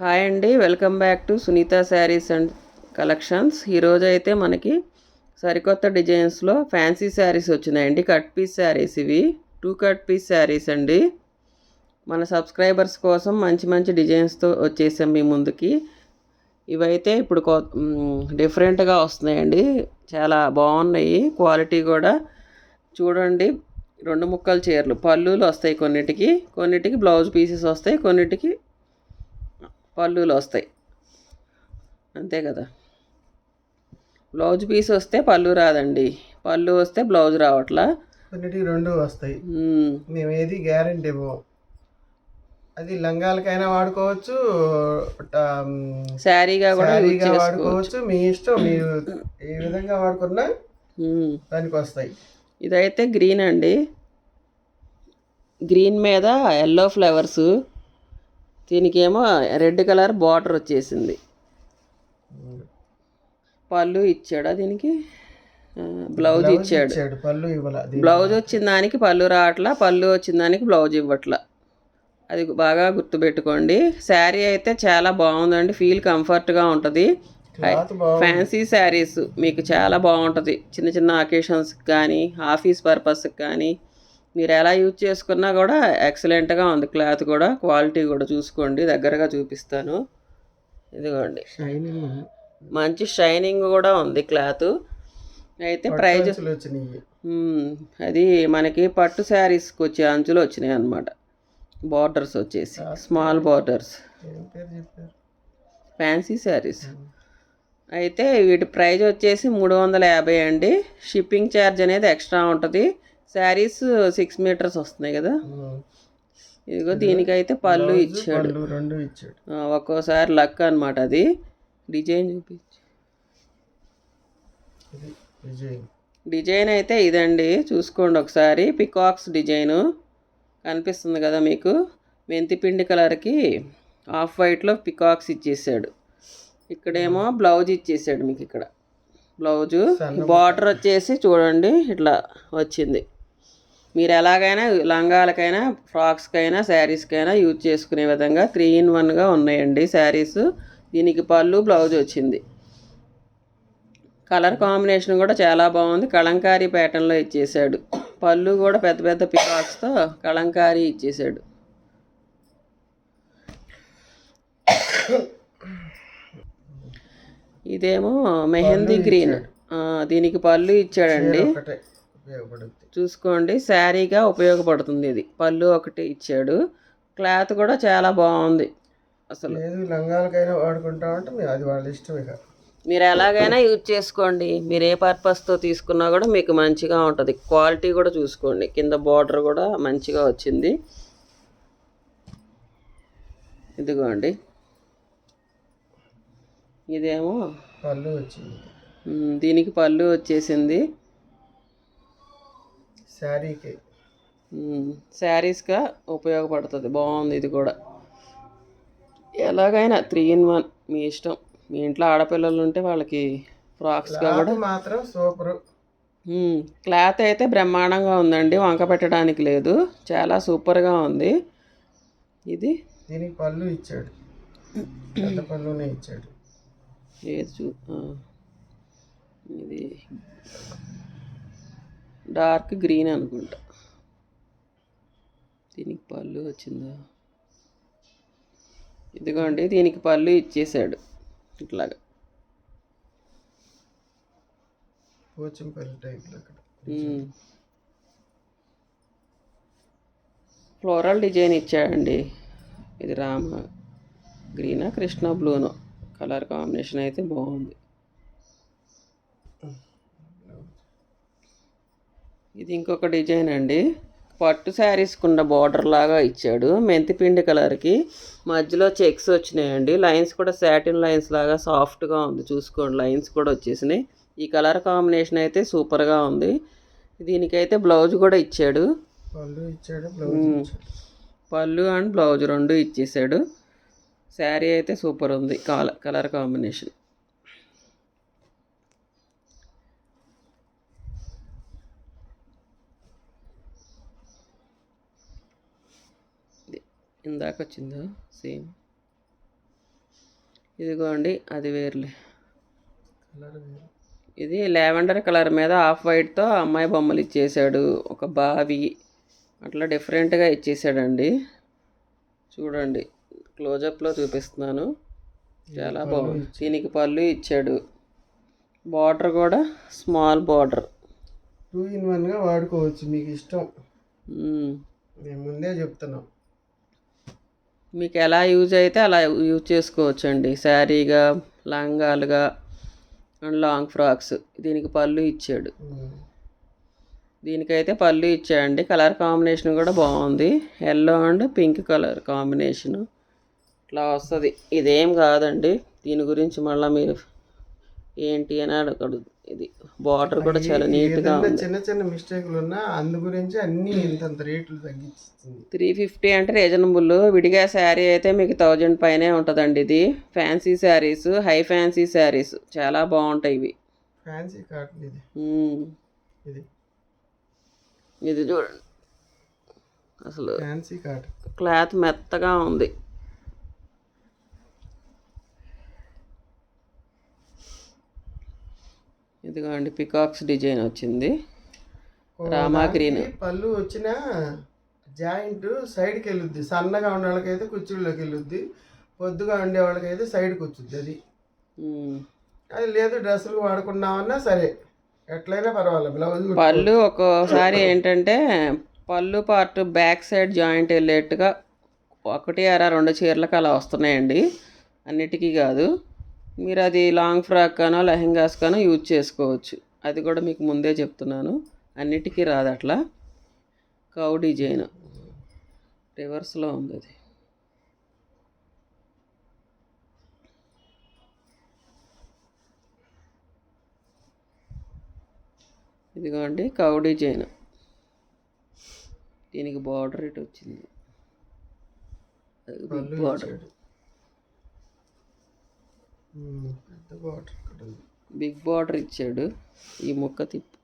Hi అండి welcome back to Sunitha sarees and collections. ఈరోజు అయితే మనకి సరికొత్త డిజైన్స్లో ఫ్యాన్సీ శారీస్ వచ్చినాయండి కట్ పీస్ శారీస్ ఇవి. టూ కట్ పీస్ శారీస్ అండి. మన సబ్స్క్రైబర్స్ కోసం మంచి మంచి డిజైన్స్తో వచ్చేసాం మీ ముందుకి. ఇవైతే ఇప్పుడు కొ డిఫరెంట్గా వస్తున్నాయండి. చాలా బాగున్నాయి. క్వాలిటీ కూడా చూడండి రెండు ముక్కల చీరలు. పళ్ళులు వస్తాయి కొన్నిటికి కొన్నిటికి బ్లౌజ్ పీసెస్ వస్తాయి కొన్నిటికి పళ్ళులు వస్తాయి. అంతే కదా. బ్లౌజ్ పీస్ వస్తే పళ్ళు రాదండి. పళ్ళు వస్తే బ్లౌజ్ రావట్లా? రెండు వస్తాయి. మ్మ్. ఏది గ్యారంటీ ఇవ్వం అది లంగాలకైనా వాడుకోవచ్చు శారీగా కూడా వాడుకోవచ్చు. మీ ఇష్టం మీరు ఏ విధంగా వాడుకున్నా. దానికి వస్తాయి. ఇదైతే గ్రీన్ అండి. గ్రీన్ మీద ఎల్లో ఫ్లవర్స్ దీనికేమో రెడ్ కలర్ బార్డర్ వచ్చేసింది. పళ్ళు ఇచ్చాడా దీనికి? బ్లౌజ్ ఇచ్చాడు. పళ్ళు బ్లౌజ్ వచ్చిన దానికి పళ్ళు రావట్లా పళ్ళు వచ్చిన దానికి బ్లౌజ్ ఇవ్వట్లా. అది బాగా గుర్తుపెట్టుకోండి. శారీ అయితే చాలా బాగుందండి ఫీల్ కంఫర్ట్గా ఉంటుంది. ఫ్యాన్సీ శారీస్ మీకు చాలా బాగుంటుంది. చిన్న చిన్న అకేషన్స్కి కానీ ఆఫీస్ పర్పస్కి కానీ. మీరు ఎలా యూజ్ చేసుకున్నా కూడా ఎక్సలెంట్గా ఉంది క్లాత్ కూడా క్వాలిటీ కూడా చూసుకోండి దగ్గరగా చూపిస్తాను. ఇదిగోండి. షైనింగ్. మంచి షైనింగ్ కూడా ఉంది క్లాత్. అయితే ప్రైజ్. అది మనకి పట్టు శారీస్కి వచ్చే అంచులు వచ్చినాయి అన్నమాట. బార్డర్స్ వచ్చేసి స్మాల్ బార్డర్స్. ఫ్యాన్సీ శారీస్. అయితే వీటి ప్రైజ్ వచ్చేసి మూడు వందల యాభై అండి. షిప్పింగ్ ఛార్జ్ అనేది ఎక్స్ట్రా ఉంటుంది. శారీస్ సిక్స్ మీటర్స్ వస్తున్నాయి కదా. ఇదిగో దీనికైతే పళ్ళు ఇచ్చాడు. రెండు ఇచ్చాడు. ఒక్కోసారి లక్ అనమాట అది. డిజైన్ చూపించు. డిజైన్. అయితే ఇదండి. చూసుకోండి ఒకసారి. పికాక్స్ డిజైను కనిపిస్తుంది కదా మీకు. మెంతిపిండి కలర్కి ఆఫ్ వైట్లో పికాక్స్ ఇచ్చేసాడు. ఇక్కడేమో బ్లౌజ్ ఇచ్చేసాడు మీకు ఇక్కడ. బ్లౌజు బార్డర్ వచ్చేసి చూడండి ఇట్లా వచ్చింది. మీరు ఎలాగైనా లంగాలకైనా ఫ్రాక్స్కైనా శారీస్కైనా యూజ్ చేసుకునే విధంగా త్రీ ఇన్ వన్గా ఉన్నాయండి శారీస్. దీనికి పళ్ళు బ్లౌజ్ వచ్చింది. కలర్ కాంబినేషన్ కూడా చాలా బాగుంది. కలంకారీ ప్యాటర్న్లో ఇచ్చేసాడు పళ్ళు కూడా పెద్ద పెద్ద పికాక్స్తో కలంకారీ ఇచ్చేసాడు ఇదేమో మెహందీ గ్రీన్. దీనికి పళ్ళు ఇచ్చాడండి. చూసుకోండి శారీగా ఉపయోగపడుతుంది ఇది. పళ్ళు ఒకటి ఇచ్చాడు. క్లాత్ కూడా చాలా బాగుంది అసలు. లేదు లంగాలకైనా వాడుకుంటామంటే అది వాళ్ళ ఇష్టం ఇక. మీరు ఎలాగైనా యూజ్ చేసుకోండి. మీరు ఏ పర్పస్తో తీసుకున్నా కూడా మీకు మంచిగా ఉంటుంది. క్వాలిటీ కూడా చూసుకోండి. కింద బార్డర్ కూడా మంచిగా వచ్చింది. ఇదిగోండి. ఇదేమో పళ్ళు వచ్చింది. దీనికి పళ్ళు వచ్చేసింది. శారీకి. శారీస్గా ఉపయోగపడుతుంది. బాగుంది ఇది కూడా. ఎలాగైనా త్రీ ఇన్ వన్ మీ ఇష్టం. మీ ఇంట్లో ఆడపిల్లలు ఉంటే వాళ్ళకి ఫ్రాక్స్గా కూడా మాత్రం సూపర్. క్లాత్ అయితే బ్రహ్మాండంగా ఉందండి. వంక పెట్టడానికి లేదు. చాలా సూపర్గా ఉంది. ఇది? దీనికి పళ్ళు ఇచ్చాడు. పళ్ళునే ఇచ్చాడు. ఇది డార్క్ గ్రీన్ అనుకుంటా. దీనికి పళ్ళు వచ్చిందా? ఇదిగోండి దీనికి పళ్ళు ఇచ్చేసాడు. ఇట్లాగా. ఫ్లోరల్ డిజైన్ ఇచ్చాడండి. ఇది రామ గ్రీనా కృష్ణ బ్లూనో కలర్ కాంబినేషన్ అయితే బాగుంది. ఇది ఇంకొక డిజైన్ అండి. పట్టు శారీస్కి ఉన్న బార్డర్ లాగా ఇచ్చాడు. మెంతిపిండి కలర్కి మధ్యలో చెక్స్ వచ్చినాయండి. లైన్స్ కూడా సాటిన్ లైన్స్ లాగా సాఫ్ట్గా ఉంది. చూసుకోండి లైన్స్ కూడా వచ్చేసినాయి. ఈ కలర్ కాంబినేషన్ అయితే సూపర్గా ఉంది. దీనికైతే బ్లౌజ్ కూడా ఇచ్చాడు. పళ్ళు ఇచ్చాడు. పళ్ళు అండ్ బ్లౌజ్ రెండు ఇచ్చేసాడు. శారీ అయితే సూపర్ ఉంది. కాల కలర్ కాంబినేషన్. ఇందాక వచ్చిందా సేమ్. ఇదిగోండి అది వేర్లే. ఇది లావెండర్ కలర్ మీద ఆఫ్ వైట్తో అమ్మాయి బొమ్మలు ఇచ్చేసాడు. ఒక బావి. అట్లా డిఫరెంట్గా ఇచ్చేసాడండి. చూడండి క్లోజప్లో చూపిస్తున్నాను. చాలా బాగుంది. దీనికి పళ్ళు ఇచ్చాడు. బార్డర్ కూడా స్మాల్ బార్డర్. టూ ఇన్ వన్గా వాడుకోవచ్చు మీకు ఇష్టం. మేము. ముందే చెప్తున్నాం. మీకు ఎలా యూజ్ అయితే అలా యూజ్ చేసుకోవచ్చు అండి శారీగా లంగాలుగా అండ్ లాంగ్ ఫ్రాక్స్. దీనికి పళ్ళు ఇచ్చాడు. దీనికైతే పళ్ళు ఇచ్చాడండి. కలర్ కాంబినేషన్ కూడా బాగుంది. Yellow and pink colour combination. ఇట్లా వస్తుంది. ఇదేం కాదండి. దీని గురించి మళ్ళీ మీరు ఏంటి అని అడగడు ఇది బార్డర్ కూడా చాలా నీట్గా ఏదైనా ఉంది. చిన్న చిన్న మిస్టేక్లు ఉన్నా అందు గురించి అన్ని ఇంతంత రేట్లు తగ్గించింది. త్రీ ఫిఫ్టీ అంటే రీజనబుల్ విడిగా శారీ అయితే మీకు థౌజండ్ పైనే ఉంటుందండి ఇది. Fancy sarees high fancy sarees చాలా బాగుంటాయి ఇవి. ఫ్యాన్సీ కాటన్ ఇది. ఇది. ఇది చూడండి. అసలు ఫ్యాన్సీ కాటన్ క్లాత్ మెత్తగా ఉంది. ఇదిగోండి పికాక్స్ డిజైన్ వచ్చింది. రామా గ్రీన్. పళ్ళు వచ్చిన జాయింట్ సైడ్కి వెళ్ళుద్ది. సన్నగా ఉన్న వాళ్ళకైతే కుర్చీలోకి వెళ్ళుద్ది. పొద్దుగా ఉండే వాళ్ళకైతే సైడ్కి వచ్చుద్ది అది. అది లేదు డ్రెస్సులు వాడుకున్నామన్నా సరే. ఎట్లయినా పర్వాలేదు బ్లౌజ్ పళ్ళు ఒక్కోసారి ఏంటంటే పళ్ళు పార్ట్ బ్యాక్ సైడ్ జాయింట్ వెళ్ళేట్టుగా ఒకటి అర రెండు చీరలకు అలా వస్తున్నాయండి. అన్నిటికీ కాదు. మీరు అది లాంగ్ ఫ్రాక్ కానో లెహెంగాస్ కానో యూజ్ చేసుకోవచ్చు. అది కూడా మీకు ముందే చెప్తున్నాను. అన్నిటికీ రాదు అట్లా కౌ డిజైన్. రివర్స్లో ఉంది అది ఇదిగోండి కౌ డిజైన్. దీనికి బార్డర్ ఇటు వచ్చింది బార్డర్ ఇచ్చాడు. ఉమ్, పెద్ద బాటర్ ఇక్కడ ఉంది బిగ్ బార్డర్ ఇచ్చాడు. ఈ ముక్క తిప్పు.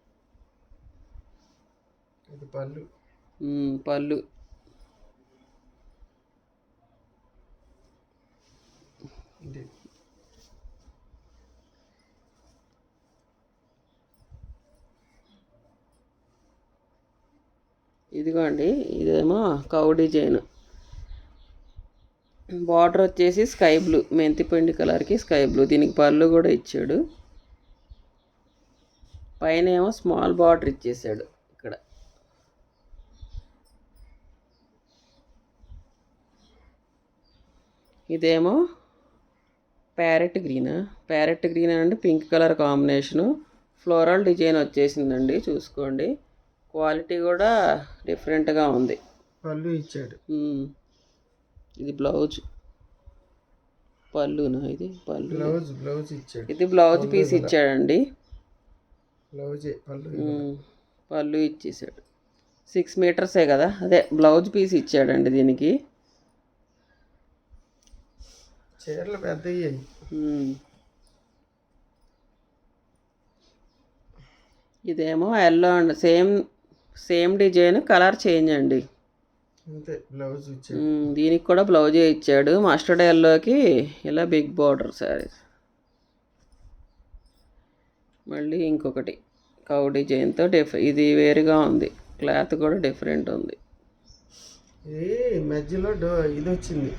ఇది పళ్ళు. పళ్ళు. ఇది. ఇదిగోండి ఇదేమో కౌ డిజైన్ బార్డర్ వచ్చేసి స్కై బ్లూ మెంతిపిండి కలర్కి స్కై బ్లూ దీనికి పళ్ళు కూడా ఇచ్చాడు. పైన ఏమో స్మాల్ బార్డర్ ఇచ్చేసాడు ఇక్కడ. ఇదేమో ప్యారెట్ గ్రీన్ ప్యారెట్ గ్రీన్ అంటే pink colour combination floral design వచ్చేసిందండి చూసుకోండి. క్వాలిటీ కూడా డిఫరెంట్గా ఉంది. పళ్ళు ఇచ్చాడు. మ్మ్. ఇది బ్లౌజ్. పళ్ళునా ఇది? పళ్ళు. బ్లౌజ్ బ్లౌజ్ ఇచ్చాడు. ఇది బ్లౌజ్ పీస్ ఇచ్చాడండి. బ్లౌజే పళ్ళు. పళ్ళు ఇచ్చేసాడు. సిక్స్ మీటర్సే కదా? అదే బ్లౌజ్ పీస్ ఇచ్చాడండి దీనికి. చీరలు మ్మ్. ఇదేమో yellow and same same design colour change అండి అంతే బ్లౌజ్ ఇచ్చాడు మ్మ్. దీనికి కూడా బ్లౌజే ఇచ్చాడు. మస్టర్డ్ ఎల్లోకి ఇలా బిగ్ బార్డర్ శారీస్ మళ్ళీ ఇంకొకటి కౌ డిజైన్తో డిఫ్ ఇది వేరుగా ఉంది. క్లాత్ కూడా డిఫరెంట్ ఉంది. మధ్యలో డో ఇది వచ్చింది.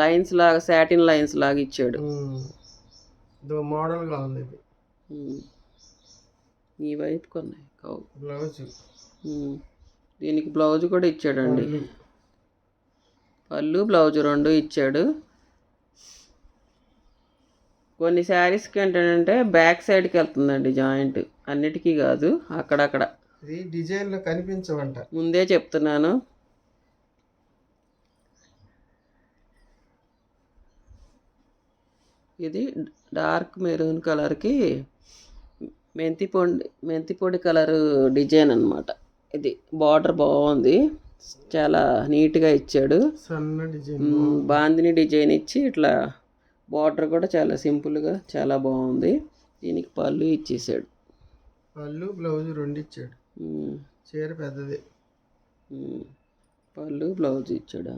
లైన్స్ లాగా సాటిన్ లైన్స్ లాగా ఇచ్చాడు. మోడల్గా ఉంది. ఈ వైపు కొన్నాయి. కౌ బ్లౌజ్. దీనికి బ్లౌజ్ కూడా ఇచ్చాడండి. పళ్ళు. పళ్ళు బ్లౌజ్ రెండు ఇచ్చాడు. కొన్ని శారీస్కి ఏంటంటే బ్యాక్ సైడ్కి వెళ్తుందండి జాయింట్. అన్నిటికీ కాదు అక్కడక్కడ. ఇది డిజైన్లో కనిపించవంట. ముందే చెప్తున్నాను. ఇది డార్క్ మెరూన్ కలర్కి మెంతి పొడి మెంతి పొడి కలర్ డిజైన్ అనమాట ఇది బార్డర్ బాగుంది. చాలా నీట్గా ఇచ్చాడు. సన్న డిజైన్. మ్మ్, బాందిని డిజైన్ ఇచ్చి ఇట్లా బార్డర్ కూడా చాలా సింపుల్గా చాలా బాగుంది. దీనికి పళ్ళు ఇచ్చేసాడు. పళ్ళు బ్లౌజ్ రెండు ఇచ్చాడు. చీర పెద్దది. పళ్ళు బ్లౌజ్ ఇచ్చాడా.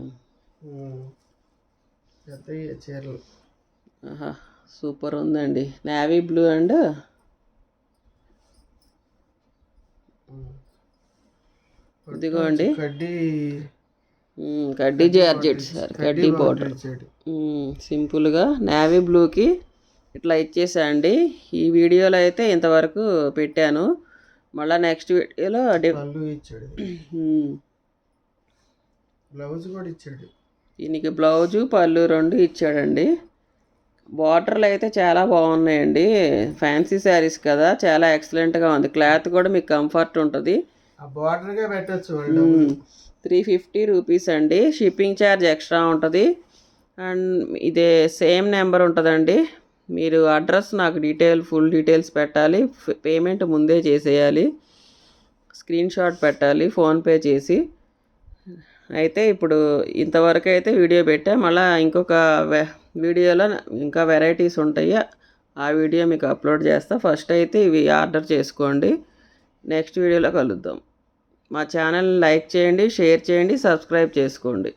పెద్ద చీరలు. ఆహా సూపర్ ఉందండి. నేవీ బ్లూ అండ్ ఇదిగోండి. కడ్డీ కడ్డీ జార్జెట్ సార్ కడ్డీ పౌడర్. సింపుల్గా నేవీ బ్లూకి ఇట్లా ఇచ్చేసా అండి. ఈ వీడియోలో అయితే ఇంతవరకు పెట్టాను. మళ్ళీ నెక్స్ట్ వీడియోలో ఇచ్చాడు. బ్లౌజ్ కూడా ఇచ్చాడు. దీనికి బ్లౌజు పళ్ళు రెండు ఇచ్చాడండి. బార్డర్లు అయితే చాలా బాగున్నాయండి. ఫ్యాన్సీ శారీస్ కదా. చాలా ఎక్సలెంట్గా ఉంది. క్లాత్ కూడా మీకు కంఫర్ట్ ఉంటుంది. బార్డర్గా పెట్టచ్చు త్రీ ఫిఫ్టీ రూపీస్ అండి. షిప్పింగ్ ఛార్జ్ ఎక్స్ట్రా ఉంటుంది. అండ్ ఇదే సేమ్ నెంబర్ ఉంటుందండి. మీరు అడ్రస్ నాకు డీటెయిల్ ఫుల్ డీటెయిల్స్ పెట్టాలి. పేమెంట్ ముందే చేసేయాలి. స్క్రీన్ షాట్ పెట్టాలి. ఫోన్పే చేసి. అయితే ఇప్పుడు ఇంతవరకు అయితే వీడియో పెట్టా. మళ్ళీ ఇంకొక వీడియోలో ఇంకా వెరైటీస్ ఉంటాయి. ఆ వీడియో మీకు అప్లోడ్ చేస్తా. ఫస్ట్ అయితే ఇవి ఆర్డర్ చేసుకోండి. నెక్స్ట్ వీడియోలో కలుద్దాం. మా ఛానల్ లైక్ చేయండి షేర్ చేయండి సబ్స్క్రైబ్ చేసుకోండి.